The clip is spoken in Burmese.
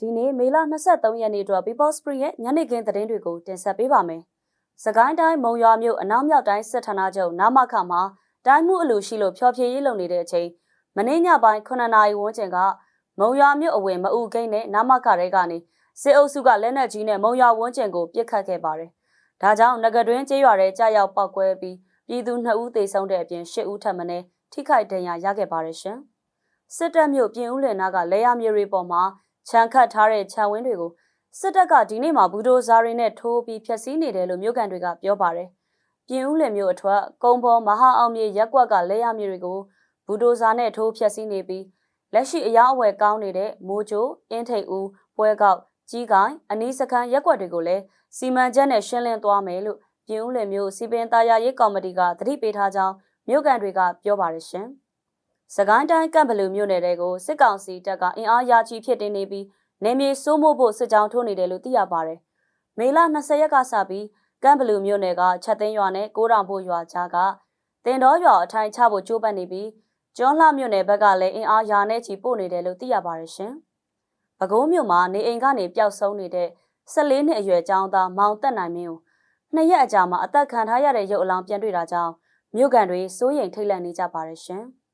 ဒီနေ့မေလ23ရက်နေ့အတွက် People Spring ရဲ့ညနေခင်းသတင်းတွေကိုတင်ဆက်ပေးပါမယ်။စကိုင်းတိုင်းမုံရွာမြို့အနောက်မြောက်တိုင်းစစ်ဌာနချုပ်နာမခမှာတိုင်းမှုအလူရှိလို့ဖျော်ဖြေရေးလုပ်နေတဲ့အချိန်မနေ့ညပိုင်း9နာရီဝန်းကျင်ကမုံရွာမြို့အဝင်မအူကိန်းနဲ့နာမခရဲကနေစစ်အုပ်စုကလက်နက်ကြီးနဲ့မုံရွာဝန်းကျင်ကိုပစ်ခတ်ခဲ့ပါတယ်။ဒါကြောင့်ငကတွင်ကျေးရွာထဲကြာရောက်ပောက်ကွဲပြီးပြည်သူ2ဦးသေဆုံးတဲ့အပြင်10ဦးထပ်မံထိခိုက်ဒဏ်ရာရခဲ့ပါတယ်ရှင်။စစ်တပ်မြို့ပြင်ဦးလယ်နာကလဲရမြေတွေပေါ်မှာ ခြံခတ်ထားတဲ့ခြံဝင်းတွေကိုစစ်တပ်ကဒီနေ့မှဘူဒိုဇာတွေနဲ့ထိုးပြီးဖျက်ဆီးနေတယ်လို့မြို့ကန်တွေကပြောပါတယ်။ပြင်ဦးလယ်မြို့အထွတ်ကုန်းပေါ်မဟာအောင်မြေရက်ကွက်ကလဲရမြေတွေကိုဘူဒိုဇာနဲ့ထိုးဖျက်ဆီးနေပြီးလက်ရှိအယောင်အဝယ်ကောင်းနေတဲ့မိုးချိုအင်းထိတ်ဦးပွဲကောက်ကြီးကိုင်းအနီးစခန်းရက်ကွက်တွေကိုလည်းစီမံချက်နဲ့ရှင်းလင်းသွားမယ်လို့ပြင်ဦးလယ်မြို့စီပင်သားရရေးကော်မတီကသတိပေးထားကြောင်းမြို့ကန်တွေကပြောပါတယ်ရှင်။ စကိုင်းတိုင်းကံဘလူမြို့နယ်တွေကိုစစ်ကောင်စီတပ်ကအင်အားရာချီဖြစ်တင်နေပြီးနေမြေစိုးမိုးဖို့စစ်ကြောင်းထိုးနေတယ်လို့သိရပါတယ်။မေလ20ရက်ကစပြီးကံဘလူမြို့နယ်ကချက်သိန်းရွာနဲ့ကိုးတောင်ဖို့ရွာကြားကတင်တော်ရွာအထိုင်ချဖို့ကြိုးပမ်းနေပြီးကျွန်းလှမြို့နယ်ဘက်ကလည်းအင်အားရာနဲ့ချီပို့နေတယ်လို့သိရပါတယ်ရှင်။ပဲခူးမြို့မှာနေအိမ်ကနေပျောက်ဆုံးနေတဲ့14နှစ်အရွယ်ကျောင်းသားမောင်တက်နိုင်မင်းကိုနှစ်ရက်အကြာမှာအသက်ခံထားရတဲ့ရုပ်အလောင်းပြန်တွေ့တာကြောင့်မြို့ကန်တွေစိုးရိမ်ထိတ်လန့်နေကြပါတယ်ရှင်။